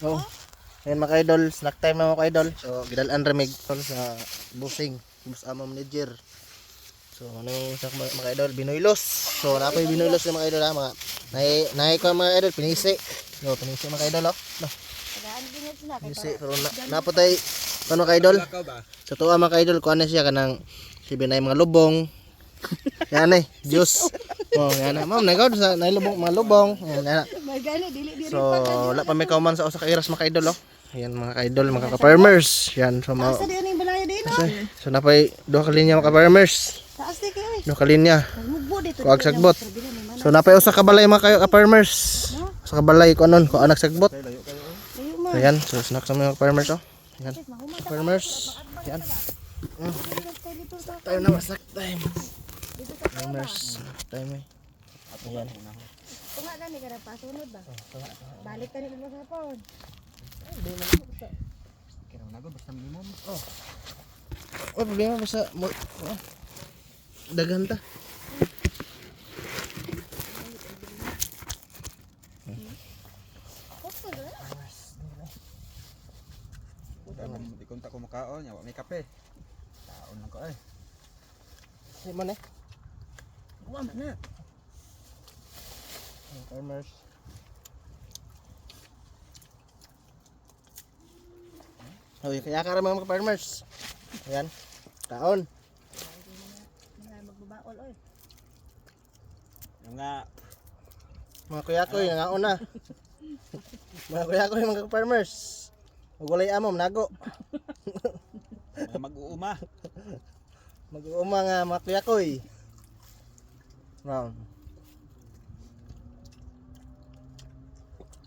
Oh. Ayan mga idol, snack time na mga idol. So, gidalan remig tol sa busing, bus amo manager. So, ano yung snack mga, idol? Binoylos. So, napoy binoylos yung mga idol ha, mga nay nay ko mga idol, pinisi. No, pinisi mga idol oh. No, yan pinisi pero na, napo tay ano mga idol? Sa tuwa mga idol, kuha na siya kanang sibi na mga lubong. Yan eh, juice. Oh, yan na. Ma'am, nagaw sa nailubong mga lubong. Yan na. So, wala pa may kauman sa usa ka iras mga idol oh. Ayan mga ka-idol, mga ka-farmers. Yan, so mga Asa di yung balaya din no? Kasi, so napay duha ka linya mga ka-farmers. Taas di kayo eh. Duha ka linya. Dito sagbot. So napay usa ka balay mga kayo ka-farmers. Usa ka balay ko anon, ko anak sagbot. Layo So snack sa mga farmers oh. Yan, Sis, mahumay ka. farmers. Yan. Dito tayo dito sa Time na snack time. Farmers, time eh. Yan. Tunga gani ka na pasunod ba? Balik ka ni mo sa phone. Kira na ko basta minimum. Oh, problema basta mo oh. Daghan ta. Ba? Di ko ko makaon, yawa may kape. Taon lang ko eh. Man eh. Wa man na. Farmers. Oh, kaya ka mga farmers. Ayan. Taon. Mga magbabaol oy. Nga Mga kuya ko, yung nga una. mga kuya ko, mga farmers. Magulay amom, nago. mga mag-uuma. Mag-uuma nga mga kuya ko eh.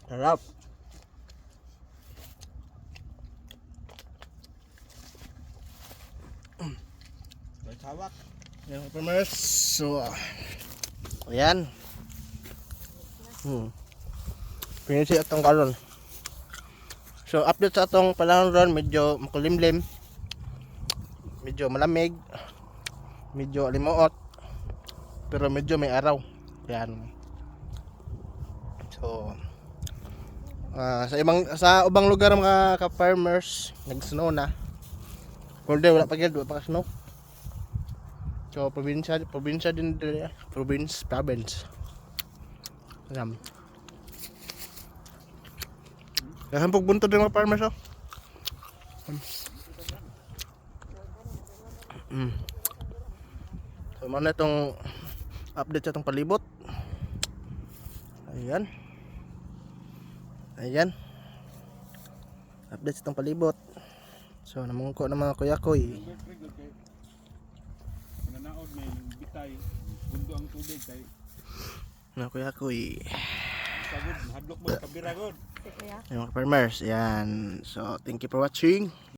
Sarap. May sawak. Yan. So, ah, ayan. Hmm. Pinisi atong karon. So, update sa atong panahon ron, medyo makulimlim. Medyo malamig. Medyo limuot. Pero medyo may araw. Yan. So, ah, sa ibang sa ubang lugar mga ka-farmers, nag-snow na. Kundi wala pa gyud, wala pa snow. So, probinsya, probinsya din dili, ah. province, province. Alam. Kaya pag bunto din mga farmers, oh. Mm. So, mana itong update sa itong palibot. Ayan. Ayan. Update sa itong palibot. So, namungko ng mga kuya-kuy. Nananaod may bitay, bundo ang tubig kay Mga kuya-kuy. sagod, hadlok mo kabira god. Si kuya. Yung mga farmers, yan. So, thank you for watching.